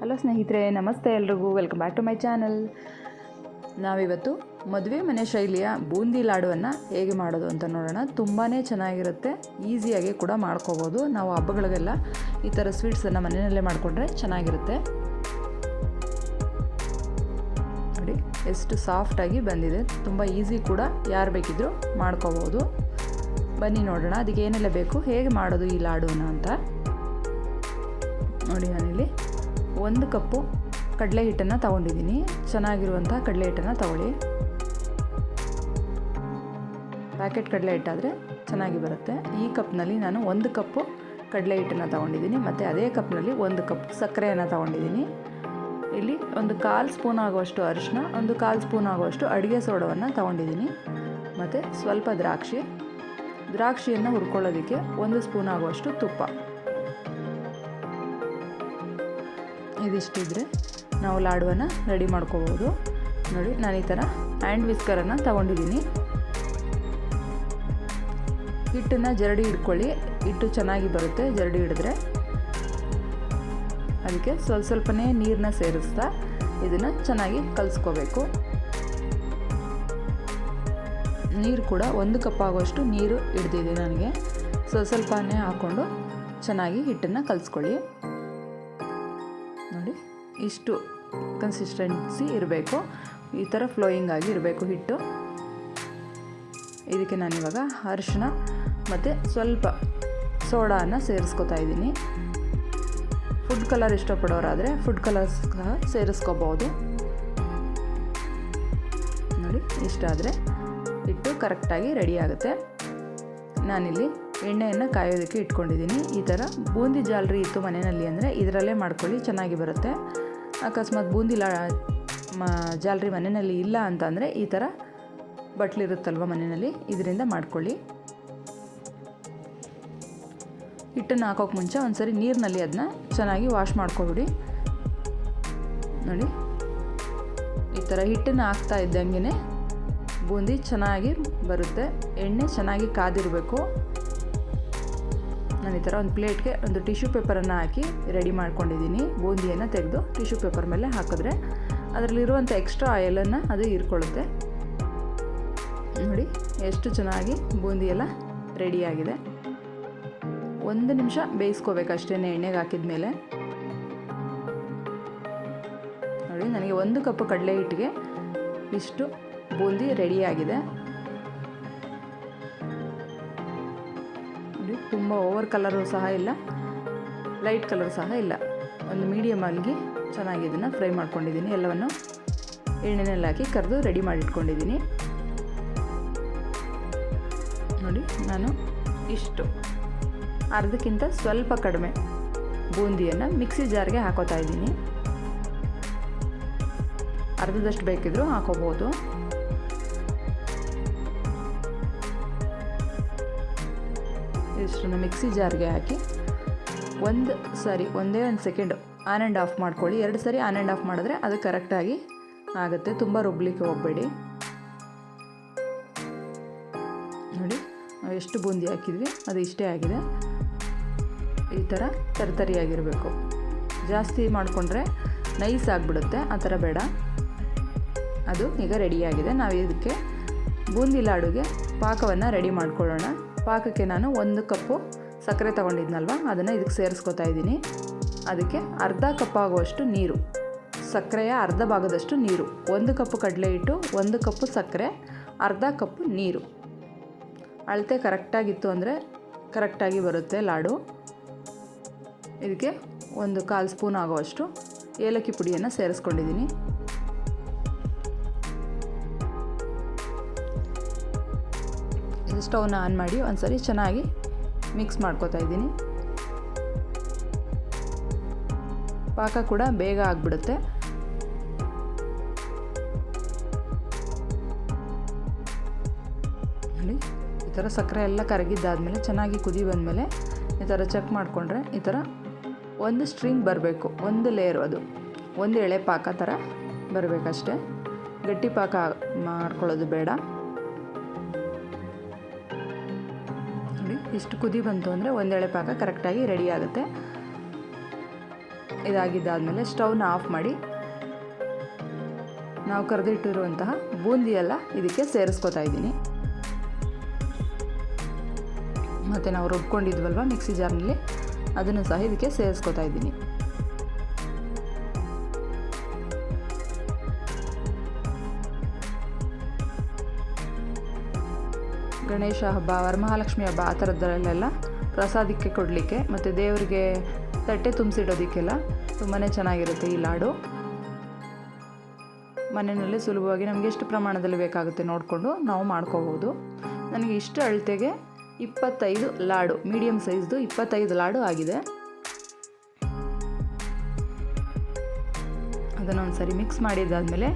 Hello ಸ್ನೇಹಿತರೆ, ನಮಸ್ತೆ ಎಲ್ರಿಗೂ. Welcome back to my channel ನಾವಿವತ್ತು ಮದುವೆ ಮನೆ ಶೈಲಿಯ ಬೂಂದಿ ಲಾಡುವನ್ನು ಹೇಗೆ ಮಾಡೋದು ಅಂತ ನೋಡೋಣ. ತುಂಬಾ ಚೆನ್ನಾಗಿರುತ್ತೆ. ಈಸಿಯಾಗಿ ಕೂಡ ಮಾಡ್ಕೋಬೋದು. ನಾವು ಹಬ್ಬಗಳಿಗೆಲ್ಲ ಈ ಥರ ಸ್ವೀಟ್ಸನ್ನು ಮನೆಯಲ್ಲೇ ಮಾಡಿಕೊಂಡ್ರೆ ಚೆನ್ನಾಗಿರುತ್ತೆ. ನೋಡಿ, ಎಷ್ಟು ಸಾಫ್ಟಾಗಿ ಬಂದಿದೆ. ತುಂಬ ಈಸಿ ಕೂಡ ಯಾರು ಬೇಕಿದ್ದರೂ ಮಾಡ್ಕೋಬೋದು. ಬನ್ನಿ ನೋಡೋಣ, ಅದಕ್ಕೆ ಏನೆಲ್ಲ ಬೇಕು, ಹೇಗೆ ಮಾಡೋದು ಈ ಲಾಡುನ ಅಂತ. ನೋಡಿ ನಾನಿಲ್ಲಿ ಒಂದು ಕಪ್ಪು ಕಡಲೆ ಹಿಟ್ಟನ್ನು ತಗೊಂಡಿದ್ದೀನಿ. ಚೆನ್ನಾಗಿರುವಂಥ ಕಡಲೆ ಹಿಟ್ಟನ್ನು ತಗೊಳ್ಳಿ. ಪ್ಯಾಕೆಟ್ ಕಡಲೆ ಹಿಟ್ಟಾದರೆ ಚೆನ್ನಾಗಿ ಬರುತ್ತೆ. ಈ ಕಪ್ನಲ್ಲಿ ನಾನು ಒಂದು ಕಪ್ಪು ಕಡಲೆ ಹಿಟ್ಟನ್ನು ತಗೊಂಡಿದ್ದೀನಿ. ಮತ್ತು ಅದೇ ಕಪ್ನಲ್ಲಿ ಒಂದು ಕಪ್ ಸಕ್ಕರೆಯನ್ನು ತಗೊಂಡಿದ್ದೀನಿ. ಇಲ್ಲಿ ಒಂದು ಕಾಲು ಸ್ಪೂನ್ ಆಗುವಷ್ಟು ಅರಿಶಿನ ಒಂದು ಕಾಲು ಸ್ಪೂನ್ ಆಗುವಷ್ಟು ಅಡುಗೆ ಸೋಡವನ್ನು ತಗೊಂಡಿದ್ದೀನಿ. ಮತ್ತು ಸ್ವಲ್ಪ ದ್ರಾಕ್ಷಿ. ದ್ರಾಕ್ಷಿಯನ್ನು ಹುರ್ಕೊಳ್ಳೋದಕ್ಕೆ ಒಂದು ಸ್ಪೂನ್ ಆಗುವಷ್ಟು ತುಪ್ಪ. ಇದಿಷ್ಟಿದ್ರೆ ನಾವು ಲಾಡುವನ್ನು ರೆಡಿ ಮಾಡ್ಕೋಬೋದು. ನೋಡಿ, ನಾನು ಈ ಥರ ಹ್ಯಾಂಡ್ ವಿಸ್ಕರನ್ನು ತಗೊಂಡಿದ್ದೀನಿ. ಹಿಟ್ಟನ್ನು ಜರಡಿ ಹಿಡ್ಕೊಳ್ಳಿ. ಹಿಟ್ಟು ಚೆನ್ನಾಗಿ ಬರುತ್ತೆ, ಜರಡಿ ಹಿಡಿದ್ರೆ. ಅದಕ್ಕೆ ಸ್ವಲ್ಪ ಸ್ವಲ್ಪನೇ ನೀರನ್ನ ಸೇರಿಸ್ತಾ ಇದನ್ನು ಚೆನ್ನಾಗಿ ಕಲಿಸ್ಕೋಬೇಕು. ನೀರು ಕೂಡ ಒಂದು ಕಪ್ ಆಗುವಷ್ಟು ನೀರು ಹಿಡ್ದಿದೆ ನನಗೆ. ಸ್ವಲ್ಪ ಸ್ವಲ್ಪನೇ ಹಾಕ್ಕೊಂಡು ಚೆನ್ನಾಗಿ ಹಿಟ್ಟನ್ನು ಕಲಿಸ್ಕೊಳ್ಳಿ. ನೋಡಿ, ಇಷ್ಟು ಕನ್ಸಿಸ್ಟೆನ್ಸಿ ಇರಬೇಕು. ಈ ಥರ ಫ್ಲೋಯಿಂಗ್ ಆಗಿ ಇರಬೇಕು ಹಿಟ್ಟು. ಇದಕ್ಕೆ ನಾನು ಇವಾಗ ಅರಿಶಿನ ಮತ್ತು ಸ್ವಲ್ಪ ಸೋಡಾನ ಸೇರಿಸ್ಕೊತಾ ಇದ್ದೀನಿ. ಫುಡ್ ಕಲರ್ ಇಷ್ಟಪಡೋರಾದರೆ ಫುಡ್ ಕಲರ್ ಸಹ ಸೇರಿಸ್ಕೋಬೋದು. ನೋಡಿ, ಇಷ್ಟಾದರೆ ಹಿಟ್ಟು ಕರೆಕ್ಟಾಗಿ ರೆಡಿ ಆಗುತ್ತೆ. ನಾನಿಲ್ಲಿ ಎಣ್ಣೆಯನ್ನು ಕಾಯೋದಕ್ಕೆ ಇಟ್ಕೊಂಡಿದ್ದೀನಿ. ಈ ಥರ ಬೂಂದಿ ಜಾಲರಿ ಇತ್ತು ಮನೆಯಲ್ಲಿ ಅಂದರೆ ಇದರಲ್ಲೇ ಮಾಡ್ಕೊಳ್ಳಿ, ಚೆನ್ನಾಗಿ ಬರುತ್ತೆ. ಅಕಸ್ಮಾತ್ ಬೂಂದಿ ಲಾ ಜಾಲರಿ ಮನೆಯಲ್ಲಿ ಇಲ್ಲ ಅಂತಂದರೆ ಈ ಥರ ಬಟ್ಲಿರುತ್ತಲ್ವ ಮನೆಯಲ್ಲಿ, ಇದರಿಂದ ಮಾಡ್ಕೊಳ್ಳಿ. ಹಿಟ್ಟನ್ನು ಹಾಕೋಕೆ ಮುಂಚೆ ಒಂದ್ಸರಿ ನೀರಿನಲ್ಲಿ ಅದನ್ನ ಚೆನ್ನಾಗಿ ವಾಶ್ ಮಾಡ್ಕೊಬಿಡಿ. ನೋಡಿ, ಈ ಥರ ಹಿಟ್ಟನ್ನು ಹಾಕ್ತಾ ಇದ್ದಂಗೆ ಬೂಂದಿ ಚೆನ್ನಾಗಿ ಬರುತ್ತೆ. ಎಣ್ಣೆ ಚೆನ್ನಾಗಿ ಕಾದಿರಬೇಕು. ನಾನು ಈ ಥರ ಒಂದು ಪ್ಲೇಟ್ಗೆ ಒಂದು ಟಿಶ್ಯೂ ಪೇಪರನ್ನು ಹಾಕಿ ರೆಡಿ ಮಾಡ್ಕೊಂಡಿದ್ದೀನಿ. ಬೂಂದಿಯನ್ನು ತೆಗೆದು ಟಿಶ್ಯೂ ಪೇಪರ್ ಮೇಲೆ ಹಾಕಿದ್ರೆ ಅದರಲ್ಲಿರುವಂಥ ಎಕ್ಸ್ಟ್ರಾ ಆಯಿಲನ್ನು ಅದು ಹೀರ್ಕೊಳ್ಳುತ್ತೆ. ನೋಡಿ, ಎಷ್ಟು ಚೆನ್ನಾಗಿ ಬೂಂದಿ ಎಲ್ಲ ರೆಡಿಯಾಗಿದೆ ಒಂದು ನಿಮಿಷ ಬೇಯಿಸ್ಕೋಬೇಕಷ್ಟೇ ಎಣ್ಣೆಗೆ ಹಾಕಿದ ಮೇಲೆ ನೋಡಿ, ನನಗೆ ಒಂದು ಕಪ್ ಕಡಲೆ ಹಿಟ್ಟಿಗೆ ಇಷ್ಟು ಬೂಂದಿ ರೆಡಿಯಾಗಿದೆ ತುಂಬ ಓವರ್ ಕಲರು ಸಹ ಇಲ್ಲ. ಲೈಟ್ ಕಲರ್ ಸಹ ಇಲ್ಲ. ಒಂದು ಮೀಡಿಯಮ್ ಆಗಿ ಚೆನ್ನಾಗಿ ಇದನ್ನು ಫ್ರೈ ಮಾಡ್ಕೊಂಡಿದ್ದೀನಿ. ಎಲ್ಲವನ್ನು ಎಣ್ಣೆನಲ್ಲಿ ಹಾಕಿ ಕರೆದು ರೆಡಿ ಮಾಡಿಟ್ಕೊಂಡಿದ್ದೀನಿ. ನೋಡಿ, ನಾನು ಇಷ್ಟು. ಅರ್ಧಕ್ಕಿಂತ ಸ್ವಲ್ಪ ಕಡಿಮೆ ಬೂಂದಿಯನ್ನು ಮಿಕ್ಸಿ ಜಾರ್ಗೆ ಹಾಕೋತಾ ಇದ್ದೀನಿ. ಅರ್ಧದಷ್ಟು ಬೇಕಿದ್ರೂ ಹಾಕೋಬೋದು. ಇಷ್ಟನ್ನು ಮಿಕ್ಸಿ ಜಾರ್ಗೆ ಹಾಕಿ ಒಂದು ಸಾರಿ, ಒಂದೇ ಒಂದು ಸೆಕೆಂಡ್ ಆನ್ ಆ್ಯಂಡ್ ಆಫ್ ಮಾಡ್ಕೊಳ್ಳಿ. ಎರಡು ಸಾರಿ ಆನ್ ಆ್ಯಂಡ್ ಆಫ್ ಮಾಡಿದ್ರೆ ಅದು ಕರೆಕ್ಟಾಗಿ ಆಗುತ್ತೆ. ತುಂಬ ರುಬ್ಲಿಕ್ಕೆ ಹೋಗಬೇಡಿ. ನೋಡಿ ಎಷ್ಟು ಬೂಂದಿ ಹಾಕಿದ್ವಿ, ಅದು ಇಷ್ಟೇ ಆಗಿದೆ. ಈ ಥರ ತರಿತರಿಯಾಗಿರಬೇಕು. ಜಾಸ್ತಿ ಮಾಡಿಕೊಂಡ್ರೆ ನೈಸ್ ಆಗಿಬಿಡುತ್ತೆ, ಆ ಥರ ಬೇಡ. ಅದು ಈಗ ರೆಡಿಯಾಗಿದೆ. ನಾವು ಇದಕ್ಕೆ ಬೂಂದಿ ಲಾಡುಗೆ ಪಾಕವನ್ನು ರೆಡಿ ಮಾಡ್ಕೊಳ್ಳೋಣ. ಪಾಕಕ್ಕೆ ನಾನು ಒಂದು ಕಪ್ಪು ಸಕ್ಕರೆ ತೊಗೊಂಡಿದ್ನಲ್ವ? ಅದನ್ನು ಇದಕ್ಕೆ ಸೇರಿಸ್ಕೊತಾ ಇದ್ದೀನಿ. ಅದಕ್ಕೆ ಅರ್ಧ ಕಪ್ ಆಗುವಷ್ಟು ನೀರು. ಸಕ್ಕರೆಯ ಅರ್ಧ ಭಾಗದಷ್ಟು ನೀರು. ಒಂದು ಕಪ್ಪು ಕಡಲೆ ಹಿಟ್ಟು, ಒಂದು ಕಪ್ಪು ಸಕ್ಕರೆ, ಅರ್ಧ ಕಪ್ಪು ನೀರು. ಅಳತೆ ಕರೆಕ್ಟಾಗಿತ್ತು ಅಂದರೆ ಕರೆಕ್ಟಾಗಿ ಬರುತ್ತೆ ಲಾಡು. ಇದಕ್ಕೆ ಒಂದು ಕಾಲು ಸ್ಪೂನ್ ಆಗುವಷ್ಟು ಏಲಕ್ಕಿ ಪುಡಿಯನ್ನು ಸೇರಿಸ್ಕೊಂಡಿದ್ದೀನಿ. ಸ್ಟವ್ನ ಆನ್ ಮಾಡಿ ಒಂದ್ಸರಿ ಚೆನ್ನಾಗಿ ಮಿಕ್ಸ್ ಮಾಡ್ಕೋತಾ ಇದ್ದೀನಿ. ಪಾಕ ಕೂಡ ಬೇಗ ಆಗಿಬಿಡುತ್ತೆ. ಈ ಥರ ಸಕ್ಕರೆ ಎಲ್ಲ ಕರಗಿದ್ದಾದಮೇಲೆ, ಚೆನ್ನಾಗಿ ಕುದಿ ಬಂದಮೇಲೆ ಈ ಥರ ಚೆಕ್ ಮಾಡಿಕೊಂಡ್ರೆ ಈ ಥರ ಒಂದು ಸ್ಟ್ರಿಂಗ್ ಬರಬೇಕು, ಒಂದು ಲೇಯರ್ ಅದು, ಒಂದು ಎಳೆ ಪಾಕ ಥರ ಬರಬೇಕಷ್ಟೆ. ಗಟ್ಟಿ ಪಾಕ ಮಾಡ್ಕೊಳ್ಳೋದು ಬೇಡ. ಇಷ್ಟು ಕುದಿ ಬಂತು ಅಂದರೆ ಒಂದೆಳೆ ಪಾಕ ಕರೆಕ್ಟಾಗಿ ರೆಡಿ ಆಗುತ್ತೆ. ಇದಾಗಿದ್ದಾದಮೇಲೆ ಸ್ಟವ್ನ ಆಫ್ ಮಾಡಿ. ನಾವು ಕರೆದಿಟ್ಟಿರುವಂತಹ ಬೂಂದಿ ಎಲ್ಲ ಇದಕ್ಕೆ ಸೇರಿಸ್ಕೊತಾ ಇದ್ದೀನಿ. ಮತ್ತು ನಾವು ರುಬ್ಕೊಂಡಿದ್ವಲ್ವ ಮಿಕ್ಸಿ ಜಾರ್ನಲ್ಲಿ? ಅದನ್ನು ಸಹ ಇದಕ್ಕೆ ಸೇರಿಸ್ಕೊತಾ ಇದ್ದೀನಿ. ಗಣೇಶ ಹಬ್ಬ, ವರಮಹಾಲಕ್ಷ್ಮಿ ಹಬ್ಬ, ಆ ಥರದ್ದರಲ್ಲೆಲ್ಲ ಪ್ರಸಾದಕ್ಕೆ ಕೊಡಲಿಕ್ಕೆ ಮತ್ತು ದೇವರಿಗೆ ತಟ್ಟೆ ತುಂಬಿಸಿಡೋದಕ್ಕೆಲ್ಲ ತುಂಬಾ ಚೆನ್ನಾಗಿರುತ್ತೆ ಈ ಲಾಡು. ಮನೆಯಲ್ಲಿ ಸುಲಭವಾಗಿ ನಮಗೆ ಎಷ್ಟು ಪ್ರಮಾಣದಲ್ಲಿ ಬೇಕಾಗುತ್ತೆ ನೋಡಿಕೊಂಡು ನಾವು ಮಾಡ್ಕೋಬೋದು. ನನಗೆ ಇಷ್ಟು ಅಳತೆಗೆ ಇಪ್ಪತ್ತೈದು ಲಾಡು ಮೀಡಿಯಮ್ ಸೈಜ್ದು ಇಪ್ಪತ್ತೈದು ಲಾಡು ಆಗಿದೆ. ಅದನ್ನು ಒಂದು ಸರಿ ಮಿಕ್ಸ್ ಮಾಡಿದ್ದಾದಮೇಲೆ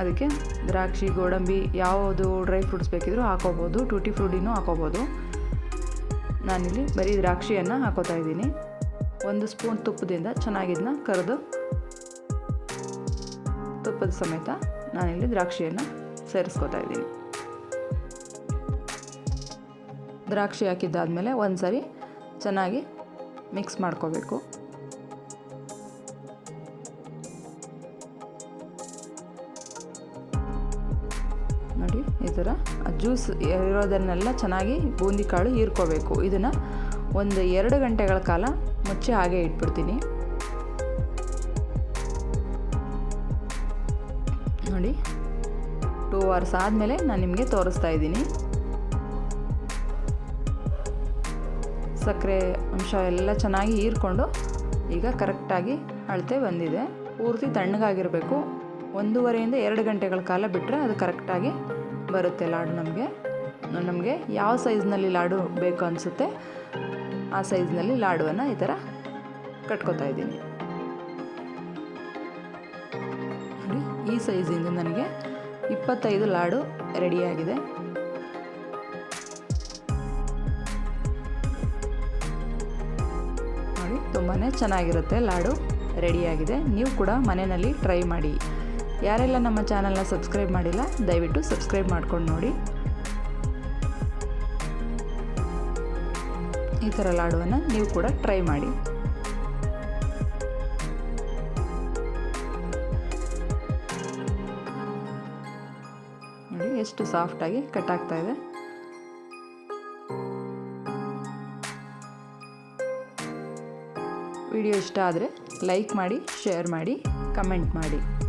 ಅದಕ್ಕೆ ದ್ರಾಕ್ಷಿ, ಗೋಡಂಬಿ ಯಾವುದು ಡ್ರೈ ಫ್ರೂಟ್ಸ್ ಬೇಕಿದ್ರೂ ಹಾಕೋಬೋದು ಟೂಟಿ ಫ್ರೂಟಿನೂ ಹಾಕೋಬೋದು. ನಾನಿಲ್ಲಿ ಬರೀ ದ್ರಾಕ್ಷಿಯನ್ನು ಹಾಕೋತಾ ಇದ್ದೀನಿ. ಒಂದು ಸ್ಪೂನ್ ತುಪ್ಪದಿಂದ ಚೆನ್ನಾಗಿದ್ದನ್ನ ಕರೆದು ತುಪ್ಪದ ಸಮೇತ ನಾನಿಲ್ಲಿ ದ್ರಾಕ್ಷಿಯನ್ನು ಸೇರಿಸ್ಕೊತಾ ಇದ್ದೀನಿ. ದ್ರಾಕ್ಷಿ ಹಾಕಿದ್ದಾದಮೇಲೆ ಒಂದು ಸರಿ ಚೆನ್ನಾಗಿ ಮಿಕ್ಸ್ ಮಾಡ್ಕೋಬೇಕು. ಜ್ಯೂಸ್ ಇರೋದನ್ನೆಲ್ಲ ಚೆನ್ನಾಗಿ ಬೂಂದಿ ಕಾಳು ಹೀರ್ಕೋಬೇಕು. ಇದನ್ನು ಒಂದು ಎರಡು ಗಂಟೆಗಳ ಕಾಲ ಮುಚ್ಚಿ ಹಾಗೆ ಇಟ್ಬಿಡ್ತೀನಿ. ನೋಡಿ, ಟೂ ಅವರ್ಸ್ ಆದಮೇಲೆ ನಾನು ನಿಮಗೆ ತೋರಿಸ್ತಾ ಇದ್ದೀನಿ. ಸಕ್ಕರೆ ಅಂಶ ಎಲ್ಲ ಚೆನ್ನಾಗಿ ಹೀರ್ಕೊಂಡು ಈಗ ಕರೆಕ್ಟಾಗಿ ಅಳತೆ ಬಂದಿದೆ. ಪೂರ್ತಿ ತಣ್ಣಗಾಗಿರಬೇಕು. ಒಂದೂವರೆಯಿಂದ ಎರಡು ಗಂಟೆಗಳ ಕಾಲ ಬಿಟ್ಟರೆ ಅದು ಕರೆಕ್ಟಾಗಿ ಬರುತ್ತೆ ಲಾಡು ನಮಗೆ. ನಮಗೆ ಯಾವ ಸೈಜ್ನಲ್ಲಿ ಲಾಡು ಬೇಕು ಅನಿಸುತ್ತೆ, ಆ ಸೈಜ್ನಲ್ಲಿ ಲಾಡುವನ್ನು ಈ ಥರ ಕಟ್ಕೋತಾ ಇದ್ದೀನಿ. ಈ ಸೈಜಿಂದ ನನಗೆ ಇಪ್ಪತ್ತೈದು ಲಾಡು ರೆಡಿಯಾಗಿದೆ ತುಂಬಾ ಚೆನ್ನಾಗಿರುತ್ತೆ ಲಾಡು ರೆಡಿಯಾಗಿದೆ ನೀವು ಕೂಡ ಮನೆಯಲ್ಲಿ ಟ್ರೈ ಮಾಡಿ. ಯಾರೆಲ್ಲ ನಮ್ಮ ಚಾನಲ್ನ ಸಬ್ಸ್ಕ್ರೈಬ್ ಮಾಡಿಲ್ಲ, ದಯವಿಟ್ಟು ಸಬ್ಸ್ಕ್ರೈಬ್ ಮಾಡ್ಕೊಂಡು ನೋಡಿ. ಈ ಥರ ಲಾಡುವನ್ನು ನೀವು ಕೂಡ ಟ್ರೈ ಮಾಡಿ. ನೋಡಿ, ಎಷ್ಟು ಸಾಫ್ಟಾಗಿ ಕಟ್ ಆಗ್ತಾ ಇದೆ. ವಿಡಿಯೋ ಇಷ್ಟ ಆದರೆ ಲೈಕ್ ಮಾಡಿ, ಶೇರ್ ಮಾಡಿ, ಕಮೆಂಟ್ ಮಾಡಿ.